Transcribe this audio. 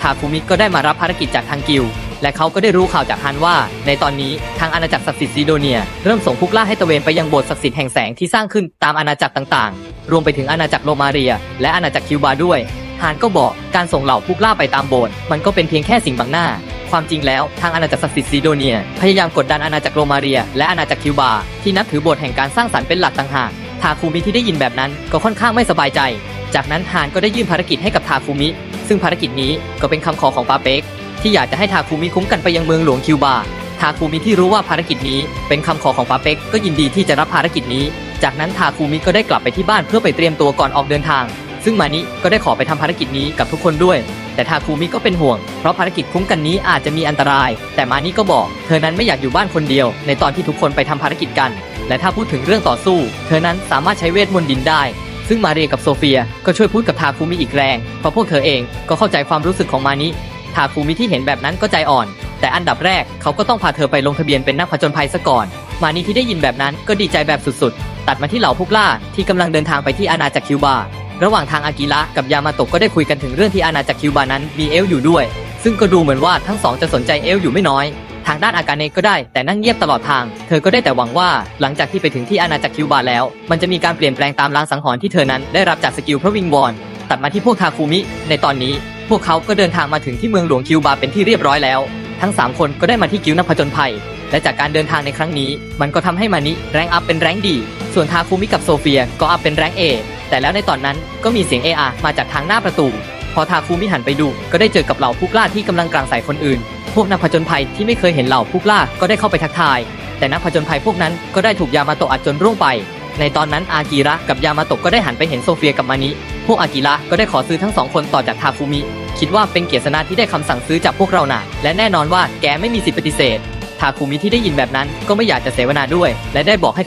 ทาคุมิก็ได้มารับภารกิจจากทางกิลและเขาก็ได้รู้ข่าวจากฮันว่า ในตอนนี้ทางอาณาจักรศักดิ์สิทธิ์ซีโดเนีย เริ่มส่งพวกล่าให้ตะเวนไปยังโบสถ์ศักดิ์สิทธิ์แห่งแสงที่สร้างขึ้นตามอาณาจักรต่างๆ รวมไปถึงอาณาจักรโรมาเรีย และอาณาจักรคิวบาด้วยฮานก็บอกการส่งเหล่าพวกล่าไปตามโบสถ์มันก็เป็นเพียงแค่สิ่งบังหน้า ความจริงแล้วทางอาณาจักรศักดิ์สิทธิ์ซีโดเนีย พยายามกดดันอาณาจักรโรมาเรีย และอาณาจักรคิวบาที่นับถือโบสถ์แห่งการสร้างสรรค์เป็นหลักต่างหากทาคุมิที่ได้ยินแบบนั้นก็ค่อนข้างไม่สบายใจ จากนั้นฮานก็ได้ยื่นภารกิจให้กับทาคุมิ ซึ่งภารกิจนี้ก็เป็นคำขอของปาเป็กที่อยากจะให้ทาคุมิคุ้มกันไปยังเมืองหลวงคิวบาทาคุมิที่รู้ว่าภารกิจนี้เป็นคำขอของปาเป็กก็ยินดีที่จะรับภารกิจนี้ จากนั้นทาคุมิก็ได้กลับไปที่บ้านเพื่อไปเตรียมตัวก่อนออกเดินทาง ซึ่งมานิก็ได้ขอไปทำภารกิจนี้กับทุกคนด้วย แต่ทาคุมิก็เป็นห่วง เพราะภารกิจคุ้มกันนี้อาจจะมีอันตราย แต่มานิก็บอก เธอนั้นไม่อยากอยู่บ้านคนเดียว ในตอนที่ทุกคนไปทำภารกิจกัน และถ้าพูดถึงเรื่องต่อสู้ เธอนั้นสามารถใช้เวทมนต์ดินได้ ซึ่งมาเรียกับโซเฟียก็ช่วยพูดกับทาคุมิอีกแรง เพราะพวกเธอเองก็เข้าใจความรู้สึกของมานิทาคุมิที่เห็นแบบนั้นก็ใจอ่อน แต่อันดับแรกเขาก็ต้องพาเธอไปลงทะเบียนเป็นนักผจญภัยซะก่อน มานิที่ได้ยินแบบนั้นก็ดีใจแบบสุดๆ ตัดมาที่เหล่าพวกล่าที่กำลังเดินทางไปที่อาณาจักรคิวบา ระหว่างทางอากิระกับยามาโตะก็ได้คุยกันถึงเรื่องที่อาณาจักรคิวบานั้นมีเอลอยู่ด้วย ซึ่งก็ดูเหมือนว่าทั้งสองจะสนใจเอลอยู่ไม่น้อยางด้านอากาเนะก็ได้ แต่นั่งเงียบตลอดทาง เธอก็ได้แต่หวังว่า หลังจากที่ไปถึงที่อาณาจักรคิวบาแล้ว มันจะมีการเปลี่ยนแปลงตามลางสังหรณ์ที่เธอนั้นได้รับจากสกิลพระวิงวอน ตัดมาที่พวกทาคุมิ ในตอนนี้ พวกเขาก็เดินทางมาถึงที่เมืองหลวงคิวบาเป็นที่เรียบร้อยแล้ว ทั้ง 3 คนก็ได้มาที่กิวนักผจญภัย และจากการเดินทางในครั้งนี้ มันก็ทำให้มานิแรงอัพเป็นแรงดี ส่วนทาคุมิกับโซเฟียก็อัพเป็นแรงเอแต่แล้วในตอนนั้นก็มีเสียงเออามาจากทางหน้าประตู พอทาคุมิหันไปดู ก็ได้เจอกับเหล่าผู้กล้าที่กำลังกลางใส่คนอื่น พวกนักผจญภัยที่ไม่เคยเห็นเหล่าผู้กล้าก็ได้เข้าไปทักทาย แต่นักผจญภัยพวกนั้นก็ได้ถูกยามาโตะอัดจนร่วงไป ในตอนนั้นอากิระกับยามาโตะก็ได้หันไปเห็นโซเฟียกับมานิพวกอากิระก็ได้ขอซื้อทั้งสองคนต่อจากทาคุมิ คิดว่าเป็นเกียรตินาที่ได้คำสั่งซื้อจากพวกเราหน่ะและแน่นอนว่าแกไม่มีสิทธิปฏิเสธทาคุมิที่ได้ยินแบบนั้นก็ไม่อยากจะเสวนาด้วย และได้บอกให้